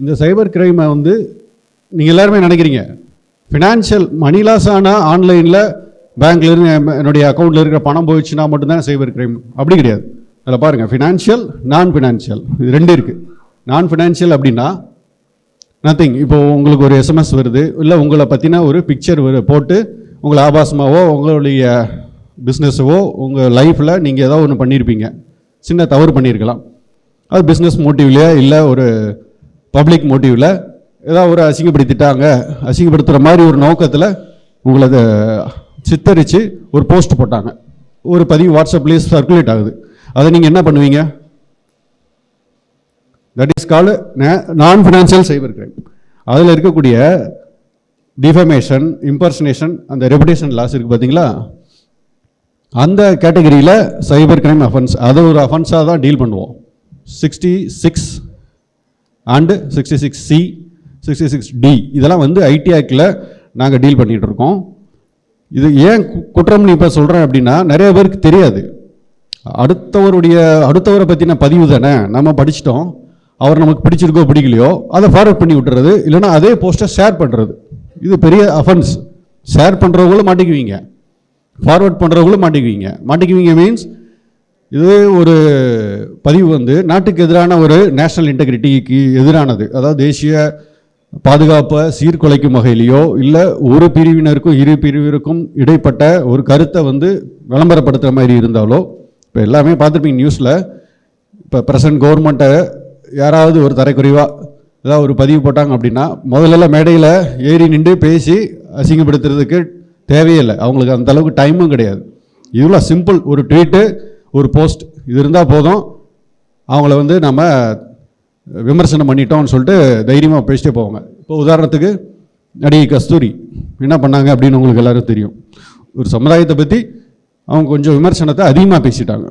இந்த சைபர் கிரைமை வந்து நீங்கள் எல்லாருமே நினைக்கிறீங்க. ஃபினான்ஷியல் மணி லாஸ் ஆனால் ஆன்லைனில் பேங்க்ல இருந்து என்னுடைய அக்கௌண்ட்டில் இருக்கிற பணம் போயிடுச்சுன்னா மட்டும்தான் சைபர் கிரைம். அப்படி கிடையாது. அதில் பாருங்கள் ஃபினான்ஷியல் நான் ஃபினான்ஷியல் இது ரெண்டு இருக்குது நான் ஃபினான்ஷியல் அப்படின்னா நத்திங் இப்போ உங்களுக்கு ஒரு எஸ்எம்எஸ் வருது இல்லை உங்களை பற்றின ஒரு பிக்சர் போட்டு உங்களை ஆபாசமாகவோ உங்களுடைய பிஸ்னஸவோ உங்கள் லைஃப்பில் நீங்கள் ஏதோ ஒன்று பண்ணியிருப்பீங்க சின்ன தவறு பண்ணியிருக்கலாம் அது பிஸ்னஸ் மோட்டிவ்லையா இல்லை ஒரு பப்ளிக் மோட்டிவில் ஏதாவது ஒரு அசிங்கப்படுத்திட்டாங்க அசிங்கப்படுத்துகிற மாதிரி ஒரு நோக்கத்தில் உங்களை அதை சித்தரித்து ஒரு போஸ்ட் போட்டாங்க. ஒரு பதிவு வாட்ஸ்அப்லேயே சர்க்குலேட் ஆகுது. அதை நீங்கள் என்ன பண்ணுவீங்க? தட் இஸ் கால் நான் ஃபினான்ஷியல் சைபர் கிரைம் அதில் இருக்கக்கூடிய டிஃபமேஷன் இம்பர்சனேஷன் அந்த ரெபுடேஷன் லாஸ் இருக்குது பார்த்தீங்களா அந்த கேட்டகரியில் சைபர் கிரைம் அஃபென்ஸ் அதை ஒரு அஃபென்ஸாக தான் டீல் பண்ணுவோம். Sixty six and sixty six C sixty six D இதெல்லாம் வந்து ஐடி ஆக்டில் நாங்கள் டீல் பண்ணிகிட்டு இருக்கோம் இது ஏன் குற்றம்னு இப்போ சொல்கிறேன் அப்படின்னா நிறைய பேருக்கு தெரியாது. அடுத்தவருடைய அடுத்தவரை பற்றின பதிவு தானே நம்ம படிச்சிட்டோம். அவர் நமக்கு பிடிச்சிருக்கோ பிடிக்கலையோ அதை ஃபார்வர்ட் பண்ணி விட்டுறது இல்லைன்னா அதே போஸ்ட்டை ஷேர் பண்ணுறது இது பெரிய அஃபென்ஸ் ஷேர் பண்ணுறவங்களும் மாட்டிக்குவீங்க. ஃபார்வர்ட் பண்ணுறவங்களும் மாட்டிக்குவீங்க. மாட்டிக்குவீங்க மீன்ஸ் இது ஒரு பதிவு வந்து நாட்டுக்கு எதிரான ஒரு நேஷனல் இன்டெகிரிட்டிக்கு எதிரானது. அதாவது தேசிய பாதுகாப்பை சீர்குலைக்கும் வகையிலையோ இல்லை ஒரு பிரிவினருக்கும் இரு பிரிவினருக்கும் இடைப்பட்ட ஒரு கருத்தை வந்து விளம்பரப்படுத்துகிற மாதிரி இருந்தாலோ இப்போ எல்லாமே பார்த்துருப்பீங்க நியூஸில் இப்போ ப்ரெசன்ட் கவர்மெண்ட்டை யாராவது ஒரு தரைக்குறைவாக ஏதாவது ஒரு பதிவு போட்டாங்க அப்படின்னா முதல்லலாம் மேடையில் ஏறி நின்று பேசி அசிங்கப்படுத்துறதுக்கு தேவையில்லை அவங்களுக்கு அந்தளவுக்கு டைமும் கிடையாது. இவ்வளோ சிம்பிள் ஒரு ட்வீட்டு ஒரு போஸ்ட். இது இருந்தால் போதும். அவங்கள வந்து நம்ம விமர்சனம் பண்ணிட்டோம்னு சொல்லிட்டு தைரியமாக பேசிட்டே போவாங்க. இப்போ உதாரணத்துக்கு நடிகை கஸ்தூரி என்ன பண்ணாங்க அப்படின்னு உங்களுக்கு எல்லாரும் தெரியும். ஒரு சமுதாயத்தை பற்றி அவங்க கொஞ்சம் விமர்சனத்தை அதிகமாக பேசிட்டாங்க.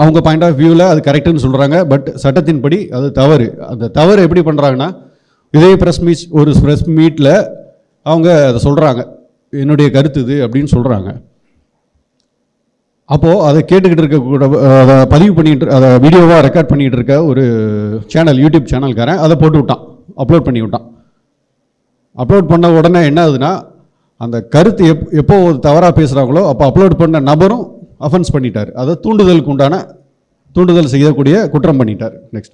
அவங்க பாயிண்ட் ஆஃப் வியூவில் அது கரெக்டுன்னு சொல்கிறாங்க பட் சட்டத்தின்படி அது தவறு. அந்த தவறு எப்படி பண்ணுறாங்கன்னா இதே ப்ரெஸ் மீட் ஒரு ப்ரெஸ் மீட்டில் அவங்க அதை சொல்கிறாங்க என்னுடைய கருத்து இது அப்படின்னு சொல்கிறாங்க அப்போது அதை கேட்டுக்கிட்டு இருக்க கூட அதை பதிவு பண்ணிட்டு அதை வீடியோவாக ரெக்கார்ட் பண்ணிகிட்டு இருக்க ஒரு சேனல் யூடியூப் சேனல்காரன் அதை போட்டு விட்டான் அப்லோட் பண்ணி விட்டான் அப்லோட் பண்ண உடனே என்ன ஆகுதுன்னா அந்த கருத்து எப் எப்போ ஒரு தவறாக பேசுகிறாங்களோ அப்போ அப்லோட் பண்ண நபரும் அஃபென்ஸ் பண்ணிட்டார். அதை தூண்டுதலுக்கு உண்டான தூண்டுதல் செய்யக்கூடிய குற்றம் பண்ணிட்டார். நெக்ஸ்ட்